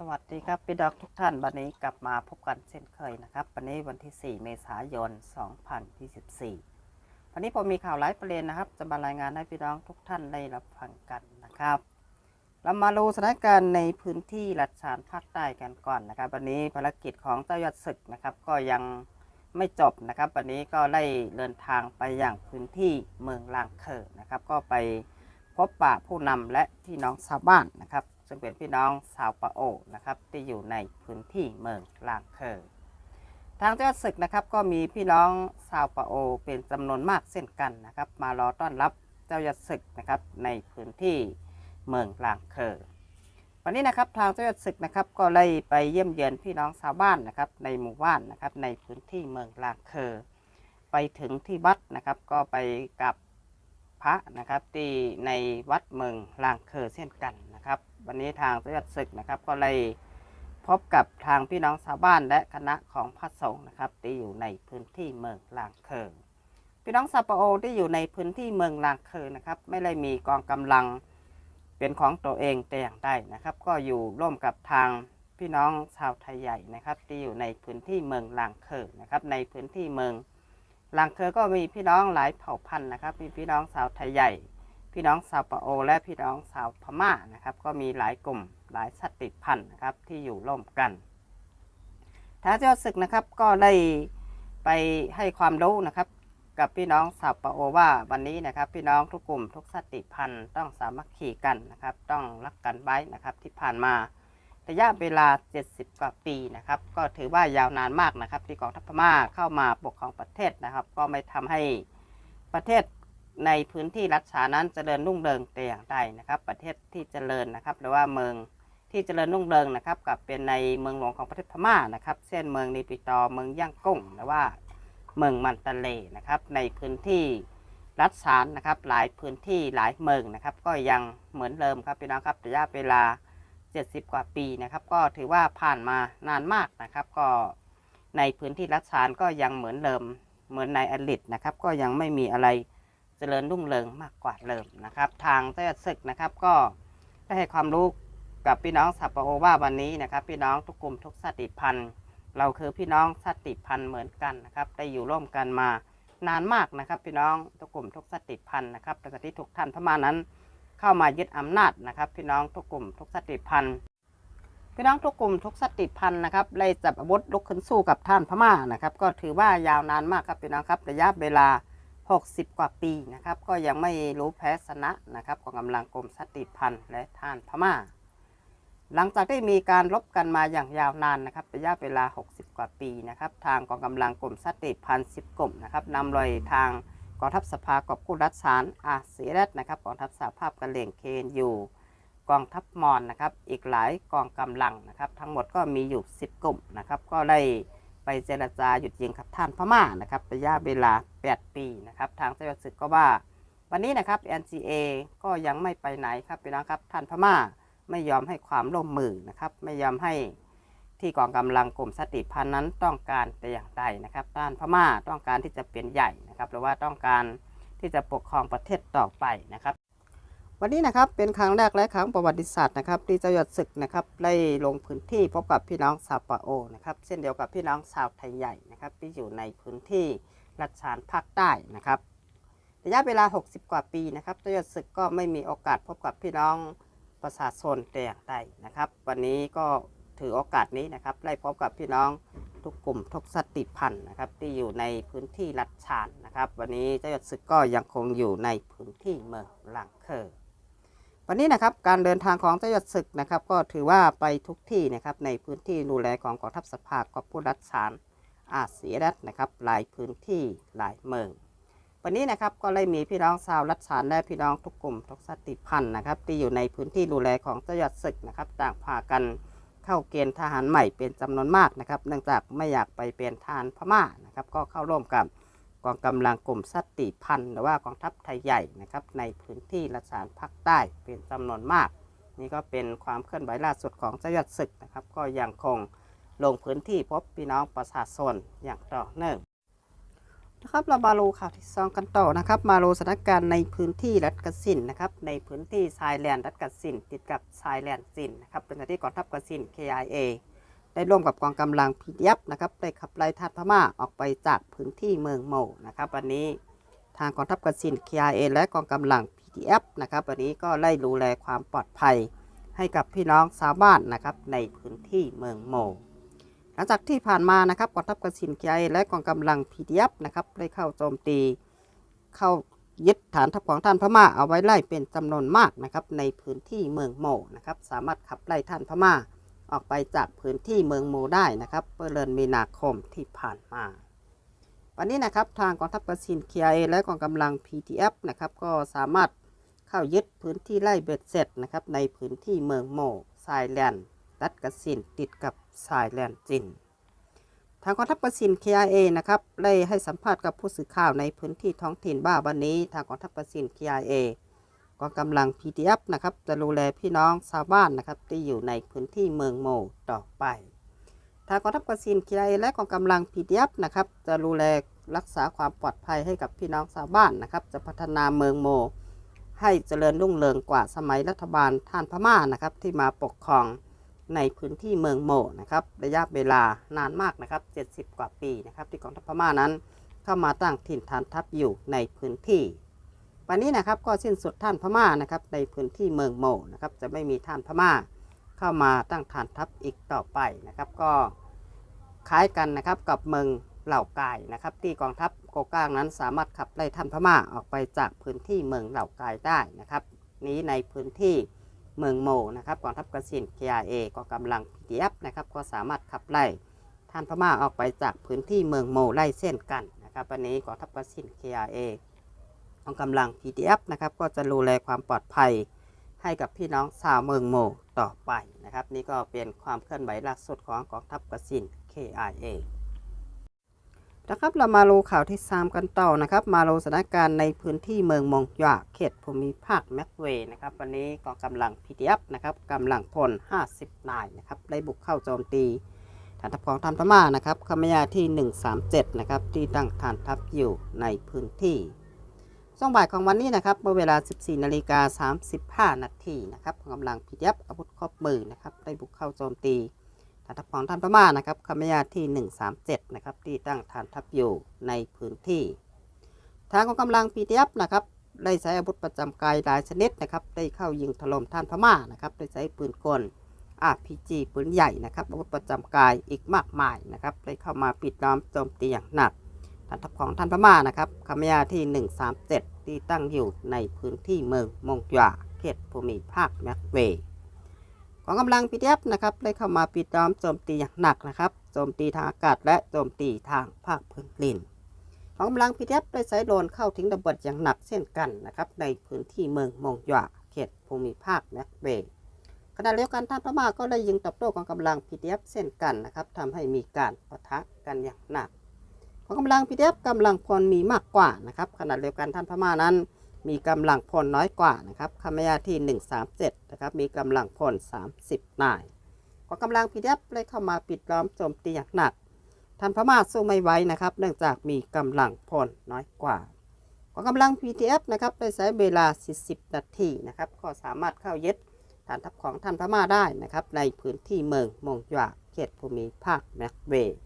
สวัสดีครับพี่ดอกทุกท่านวันนี้กลับมาพบกันเช่นเคยนะครับ วันนี้วันที่ 4 เมษายน 2024 วันนี้ผมมีข่าวหลายประเด็นนะครับ จะมารายงานให้พี่น้องทุกท่านได้รับฟังกันนะครับ เรามาดูสถานการณ์ในพื้นที่รัฐานภาคใต้กันก่อนนะครับ วันนี้ภารกิจของเจ้ายอดศึกนะครับ ก็ยังไม่จบนะครับ วันนี้ก็ได้เดินทางไปอย่างพื้นที่เมืองลางเคอนะครับ ก็ไปพบปะผู้นำและพี่น้องชาวบ้านนะครับ ซึ่งเป็นพี่น้องชาวปะโอนะครับที่อยู่ในพื้นที่เมืองลางเคอร์ทางเจ้าศึกนะครับก็มีพี่น้องชาวปะโอเป็นจำนวนมากเช่นกันนะครับมารอต้อนรับเจ้ายัดศึกนะครับในพื้นที่เมืองลางเคอร์วันนี้นะครับทางเจ้ายัดศึกนะครับก็เลยไปเยี่ยมเยือนพี่น้องชาวบ้านนะครับในหมู่บ้านนะครับในพื้นที่เมืองลางเคอไปถึงที่วัดนะครับก็ไปกับพระนะครับที่ในวัดเมืองลางเคอเช่นกันน วันนี้ทางเจ้ายัดศึกนะครับ ก็เลยพบกับทางพี่น้องชาวบ้านและคณะของพระสงฆ์นะครับที่อยู่ในพื้นที่เมืองลางเคิงพี่น้องซาปโอที่อยู่ในพื้นที่เมืองลางเคิงนะครับไม่ได้มีกองกำลังเป็นของตัวเองแต่อย่างใดนะครับ ก็อยู่ร่วมกับทางพี่น้องชาวไทยใหญ่นะครับที่อยู่ในพื้นที่เมืองลางเคิงนะครับในพื้นที่เมืองลางเคิงก็มีพี่น้องหลายเผ่าพันธุ์นะครับ มีพี่น้องชาวไทยใหญ่ พี่น้องชาวปะโอ และพี่น้องชาวพม่านะครับ ก็มีหลายกลุ่มหลายชาติพันธุ์นะครับที่อยู่ร่วมกันท้าเจ้าศึกนะครับก็ได้ไปให้ความรู้นะครับกับพี่น้องชาวปะโอว่าวันนี้นะครับ พี่น้องทุกกลุ่มทุกชาติพันธุ์ต้องสามัคคีกันนะครับ ต้องรักกันไว้นะครับที่ผ่านมาระยะเวลา 70 กว่าปีนะครับ ก็ถือว่ายาวนานมากนะครับ ที่กองทัพพม่าเข้ามาปกครองประเทศนะครับ ก็ไม่ทำให้ประเทศ ในพื้นที่รัฐฉานั้นเจริญรุ่งเรืองแต่อย่างใดนะครับ ประเทศที่เจริญนะครับ หรือว่าเมืองที่เจริญรุ่งเรืองนะครับกับเป็นในเมืองหลวงของประเทศพม่านะครับเช่นเมืองนิปิตอเมืองย่างกุ้งหรือว่าเมืองมันตะเลนะครับ ในพื้นที่รัฐฉานนะครับหลายพื้นที่หลายเมืองนะครับ ก็ยังเหมือนเดิมครับพี่น้องครับระยะเวลา 70 กว่าปีนะครับ ก็ถือว่าผ่านมานานมากนะครับ ก็ในพื้นที่รัฐฉานก็ยังเหมือนเดิมเหมือนในอดีตนะครับ ก็ยังไม่มีอะไร เจริญรุ่งเรืองมากกว่าเดิมนะครับ ทางเจ้าศึกนะครับก็ได้ให้ความรู้กับพี่น้องสัปปโอว่าวันนี้นะครับ พี่น้องทุกกลุ่มทุกชาติพันธ์เราคือพี่น้องชาติพันธ์เหมือนกันนะครับได้อยู่ร่วมกันมานานมากนะครับ พี่น้องทุกกลุ่มทุกชาติพันธ์นะครับตั้งแต่ที่ทุกท่านพม่านั้น เข้ามายึดอำนาจนะครับ พี่น้องทุกกลุ่มทุกชาติพันธ์พี่น้องทุกกลุ่มทุกชาติพันธ์นะครับไล่จับอาวุธลุกขึ้นสู้กับท่านพม่านะครับ ก็ถือว่ายาวนานมากครับพี่น้องครับระยะเวลา 60 กว่าปีนะครับ ก็ยังไม่รู้แพ้ชนะนะครับของกำลังกรมสติพันธ์และท่านพม่า หลังจากได้มีการรบกันมาอย่างยาวนานนะครับระยะเวลา 60 กว่าปีนะครับ ทางกองกำลังกรมสติพันธ์10กลุ่มนะครับนำโดยทางกองทัพสภากอบกู้รัฐสารอาเซียนนะครับกองทัพสหภาพกะเหลี่ยงเคนยูกองทัพมอญนะครับ อีกหลายกองกำลังนะครับ ทั้งหมดก็มีอยู่ 10 กลุ่มนะครับ ก็ได้ ไปเจรจาหยุดยิงกับท่านพม่านะครับระยะเวลา 8 ปีนะครับ ทางเจ้าศึกก็ว่า วันนี้นะครับ NCA ก็ยังไม่ไปไหนครับพี่น้องครับท่านพม่าไม่ยอมให้ความร่วมมือนะครับ ไม่ยอมให้ที่กองกำลังกลุ่มสติพันธ์นั้นต้องการแต่อย่างใดนะครับท่านพม่าต้องการที่จะเป็นใหญ่นะครับหรือว่าต้องการที่จะปกครองประเทศต่อไปนะครับ วันนี้นะครับเป็นครั้งแรกและครั้งประวัติศาสตร์นะครับที่เจ้าหยดศึกนะครับได้ลงพื้นที่พบกับพี่น้องชาวปะโอนะครับเช่นเดียวกับพี่น้องชาวไทยใหญ่นะครับที่อยู่ในพื้นที่รัชานภาคใต้นะครับระยะเวลา 60 กว่าปีนะครับเจ้าหยดศึกก็ไม่มีโอกาสพบกับพี่น้องประชาชนแต่อย่างใดนะครับ วันนี้ก็ถือโอกาสนี้นะครับได้พบกับพี่น้องทุกกลุ่มทุกสติพันธ์นะครับที่อยู่ในพื้นที่รัชานนะครับ วันนี้เจ้าหยดศึกก็ยังคงอยู่ในพื้นที่เมืองลังเคอ วันนี้นะครับการเดินทางของเจ้าหยดศึกนะครับ ก็ถือว่าไปทุกที่นะครับในพื้นที่ดูแลของกองทัพสภากอบผู้รัฐสารอาเซียนนะครับหลายพื้นที่หลายเมือง วันนี้นะครับก็เลยมีพี่น้องชาวรัฐสารและพี่น้องทุกกลุ่มทุกสติพันธ์นะครับที่อยู่ในพื้นที่ดูแลของเจ้าหยดศึกนะครับต่างพากันเข้าเกณฑ์ทหารใหม่เป็นจำนวนมากนะครับ เนื่องจากไม่อยากไปเป็นทหารพม่านะครับก็เข้าร่วมกับ กองกำลังกลุ่มสัติพันธ์หรือว่ากองทัพไทยใหญ่นะครับในพื้นที่รัสารภาคใต้เป็นจำนวนมาก นี่ก็เป็นความเคลื่อนไหวล่าสุดของเจ้าหยดศึกนะครับ ก็ยังคงลงพื้นที่พบพี่น้องประชาชนอย่างต่อเนื่องนะครับเรามาดูข่าวที่สองกันต่อนะครับ มาดูสถานการณ์ในพื้นที่รัฐกสินนะครับในพื้นที่ชายแดนรัฐกสินติดกับชายแดนสินนะครับเป็นที่กองทัพกสิน KIA ได้ร่วมกับกองกำลัง PDF นะครับได้ขับไล่ทาสพม่าออกไปจากพื้นที่เมืองโมนะครับวันนี้ทางกองทัพกสิน KIA และกองกำลัง PDF นะครับวันนี้ก็ไล่ดูแลความปลอดภัยให้กับพี่น้องชาวบ้านนะครับในพื้นที่เมืองโมหลังจากที่ผ่านมานะครับกองทัพกสินเคียและกองกำลัง PDF นะครับได้เข้าโจมตีเข้ายึดฐานทัพของท่านพม่าเอาไว้ไล่เป็นจำนวนมากนะครับในพื้นที่เมืองโมนะครับสามารถขับไล่ท่านพม่า ออกไปจากพื้นที่เมืองโมได้นะครับเมื่อเดือนมีนาคมที่ผ่านมาวันนี้นะครับทางกองทัพกสินเคียและกองกำลัง PDF นะครับก็สามารถเข้ายึดพื้นที่ไล่เบ็ดเสร็จนะครับในพื้นที่เมืองโมไซแลนด์รัฐกสินติดกับสายแลนด์จิน ทางกองทัพกสิน KIA นะครับได้ให้สัมภาษณ์กับผู้สื่อข่าวในพื้นที่ท้องถิ่นบ้าวันนี้ ทางกองทัพกสิน KIA กองกำลัง PDF นะครับ จะดูแลพี่น้องชาวบ้านนะครับ ที่อยู่ในพื้นที่เมืองโมต่อไป ทางกองทัพกสิน KIA และกองกำลัง PDF นะครับ จะดูแลรักษาความปลอดภัยให้กับพี่น้องชาวบ้านนะครับ จะพัฒนาเมืองโม ให้เจริญรุ่งเรืองกว่าสมัยรัฐบาลท่านพม่านะครับ ที่มาปกครองในพื้นที่เมืองโมนะครับ ระยะเวลานานมากนะครับ 70 กว่าปีนะครับ ที่กองทัพพม่านั้น เข้ามาตั้งถิ่นฐานทัพอยู่ในพื้นที่ วันนี้นะครับก็สิ้นสุดท่านพม่านะครับในพื้นที่เมืองโมนะครับจะไม่มีท่านพม่าเข้ามาตั้งฐานทัพอีกต่อไปนะครับ ก็คล้ายกันนะครับกับเมืองเหล่ากายนะครับ ที่กองทัพโกก้างนั้นสามารถขับไล่ท่านพม่าออกไปจากพื้นที่เมืองเหล่ากายได้นะครับ นี้ในพื้นที่เมืองโมนะครับกองทัพกสิน KIA กองกำลัง PDF นะครับก็สามารถขับไล่ท่านพม่าออกไปจากพื้นที่เมืองโมไล่เส้นกันนะครับวันนี้กองทัพกสิน KIA กอ งกำลัง PDF นะครับ ก็จะดูแลความปลอดภัยให้กับพี่น้องชาวเมืองโมต่อไปนะครับ นี่ก็เป็นความเคลื่อนไหวล่าสุดของกองทัพกสิน KIA นะครับเรามาดูข่าวที่ 3 กันต่อนะครับ มาดูสถานการณ์ในพื้นที่เมืองมงยาเขตภูมิภาคแมกเวย์นะครับ วันนี้กองกำลัง PDF นะครับกำลังพล 50 นายนะครับได้บุกเข้าโจมตีฐานทัพของทันพม่านะครับขมยาที่ 137 นะครับที่ตั้งฐานทัพอยู่ในพื้นที่ ช่วงบ่ายของวันนี้นะครับเมื่อเวลา 14นาฬิกา35นาทีนะครับกำลัง PDF อาวุธครบมือนะครับได้บุกเข้าโจมตีฐานทัพของท่านพม่านะครับคำยาที่ 137นะครับที่ตั้งฐานทัพอยู่ในพื้นที่ ทางกองกำลัง PDF นะครับได้ใช้อาวุธประจำกายหลายชนิดนะครับได้เข้ายิงถล่มท่านพม่านะครับได้ใช้ปืนกล RPG ปืนใหญ่นะครับอาวุธประจำกายอีกมากมายนะครับได้เข้ามาปิดล้อมโจมตีอย่างหนัก ของท่านพม่านะครับคำยาที่ 137 ที่ตั้งอยู่ในพื้นที่เมืองมงหยาเขตภูมิภาคแมกเวย์กองกำลัง PDF นะครับได้เข้ามาปิดล้อมโจมตีอย่างหนักนะครับโจมตีทางอากาศและโจมตีทางภาคพื้นดินกองกำลัง PDF ได้ใช้โดรนเข้าถึงระเบิดอย่างหนักเช่นกันนะครับในพื้นที่เมืองมงหยาเขตภูมิภาคแมกเบย์ขณะเดียวกันท่านพม่าก็ได้ยิงตอบโต้กองกำลัง PDF เช่นกันนะครับทำให้มีการปะทะกันอย่างหนัก กองกำลัง PDF กำลังพลมีมากกว่านะครับขณะเดียวกันท่านพม่านั้น มีกำลังพลน้อยกว่านะครับคำยาที่ 137นะครับมีกำลังพล 30นายกองกำลังพีดีเอฟเลยเข้ามาปิดล้อมโจมตีอย่างหนักท่านพม่าสู้ไม่ไหวนะครับ เนื่องจากมีกำลังพลน้อยกว่ากองกำลัง PTF นะครับได้ใช้เวลา 40 นาทีนะครับ ก็สามารถเข้ายึดฐานทัพของท่านพม่าได้นะครับ ในพื้นที่เมืองมงหยวาเขตภูมิภาคแมกเวย์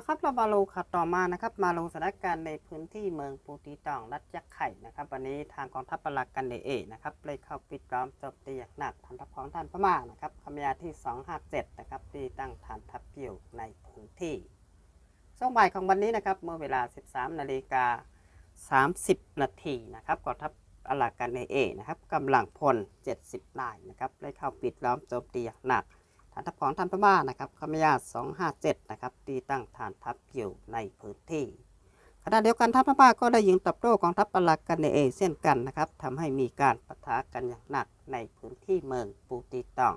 นะครับเรามาลงข่าวต่อมานะครับ มาลงสถานการณ์ในพื้นที่เมืองปูตีตองรัฐยักไข่นะครับ วันนี้ทางกองทัพปรากันเดเอนะครับเลยเข้าปิดล้อมโจมตีอย่างหนักฐานทัพของท่านพม่านะครับคำยาที่ 257 นะครับที่ตั้งฐานทัพอยู่ในพื้นที่ช่วงบ่ายของวันนี้นะครับเมื่อเวลา 13 นาฬิกา 30 นาทีนะครับกองทัพอลากันเอนะครับกำลังพล 70 นายนะครับได้เข้าปิดล้อมโจมตีอย่างหนักานทัพของท่านพม่านะครับคำยา257นะครับตีตั้งฐานทัพอยู่ในพื้นที่ขณะเดียวกันท่านพม่าก็ได้ยิงตอบโต้กองทัพปลักกันในเอเช่นกันนะครับทำให้มีการปะทะกันอย่างหนักในพื้นที่เมืองปูติตอง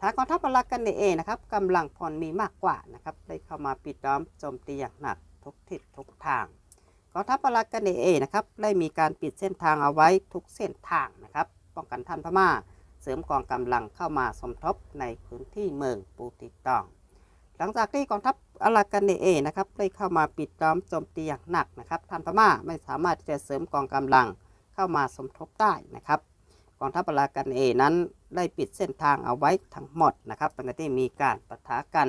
ทางกองทัพปลักกันในเอนะครับกำลังพลมีมากกว่านะครับได้เข้ามาปิดล้อมโจมตีอย่างหนักทุกทิศทุกทางกองทัพปลักกันในเอนะครับได้มีการปิดเส้นทางเอาไว้ทุกเส้นทางนะครับป้องกันท่านพม่า ริมกองกำลังเข้ามาสมทบในพื้นที่เมืองปูติตอง หลังจากที่กองทัพอารากันเนเอนะครับได้เข้ามาปิดล้อมโจมตีอย่างหนักนะครับทางพม่าไม่สามารถที่จะเสริมกองกำลังเข้ามาสมทบได้นะครับกองทัพอารากันเอนั้นได้ปิดเส้นทางเอาไว้ทั้งหมดนะครับตั้งแต่ที่มีการปะทะกัน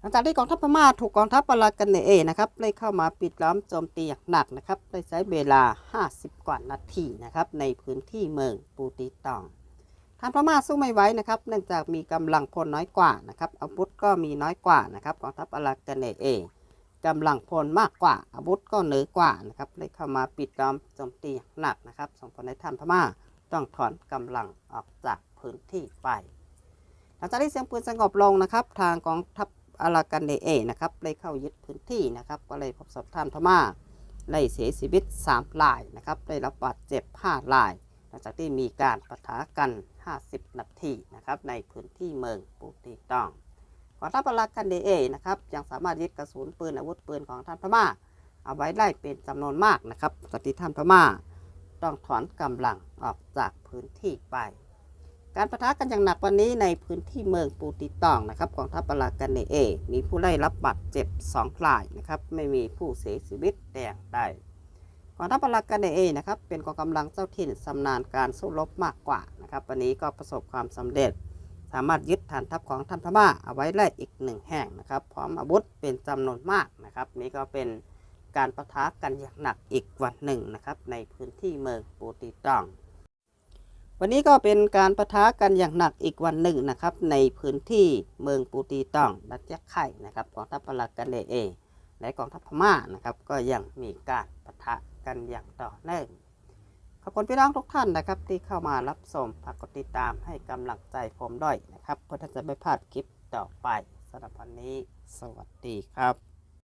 หลังจากที่กองทัพพม่าถูกกองทัพอารากันเอนะครับได้เข้ามาปิดล้อมโจมตีอย่างหนักนะครับได้ใช้เวลา 50 กว่านาทีนะครับในพื้นที่เมืองปูติตอง ทางพม่าสู้ไม่ไหวนะครับ เนื่องจากมีกำลังพลน้อยกว่านะครับ อาวุธก็มีน้อยกว่านะครับกองทัพอารากันเนเองกำลังพลมากกว่า อาวุธก็เหนือกว่านะครับเลยเข้ามาปิดล้อมโจมตีหนักนะครับ ส่งผลให้ท่านพม่าต้องถอนกำลังออกจากพื้นที่ไปหลังจากที่เสียงปืนสงบลงนะครับ ทางกองทัพอารากันเนเอนะครับเลยเข้ายึดพื้นที่นะครับ ก็เลยพบศพท่านพม่าได้เสียชีวิต3รายนะครับ ได้รับบาดเจ็บ5ราย ลังจากที่มีการปะทะกัน 50 นาทีนะครับในพื้นที่เมืองปูติตองกองทัพอารากันเดเอนะครับยังสามารถยึดกระสุนปืนอาวุธปืนของท่านพม่า เอาไว้ได้เป็นจำนวนมากนะครับสติท่านพม่า ต้องถอนกำลังออกจากพื้นที่ไป การประทะกันอย่างหนักวันนี้ในพื้นที่เมืองปูติตองนะครับกองทัพอารากันเดเอ มีผู้ได้รับบาดเจ็บ2รายนะครับไม่มีผู้เสียชีวิตแต่อย่างใด กองทัพอารากันเอนะครับ เป็นกองกำลังเจ้าถิ่นชำนาญการสู้รบมากกว่านะครับ วันนี้ก็ประสบความสำเร็จ สามารถยึดฐานทัพของท่านพม่าเอาไว้ได้อีกหนึ่งแห่งนะครับ พร้อมอาวุธเป็นจำนวนมากนะครับ นี่ก็เป็นการประทะกันอย่างหนักอีกวันหนึ่งนะครับ ในพื้นที่เมืองปูติตอง วันนี้ก็เป็นการประทะกันอย่างหนักอีกวันหนึ่งนะครับ ในพื้นที่เมืองปูติตองดัดยักไข่นะครับกองทัพอารากันเอและกองทัพพม่านะครับ ก็ยังมีการประทะ กันอย่างต่อเนื่องขอบคุณพี่น้องทุกท่านนะครับ ที่เข้ามารับชมฝากกดติดตามให้กำลังใจผมด้วยนะครับเพื่อท่านจะไม่พลาดคลิปต่อไปสำหรับวันนี้ สวัสดีครับ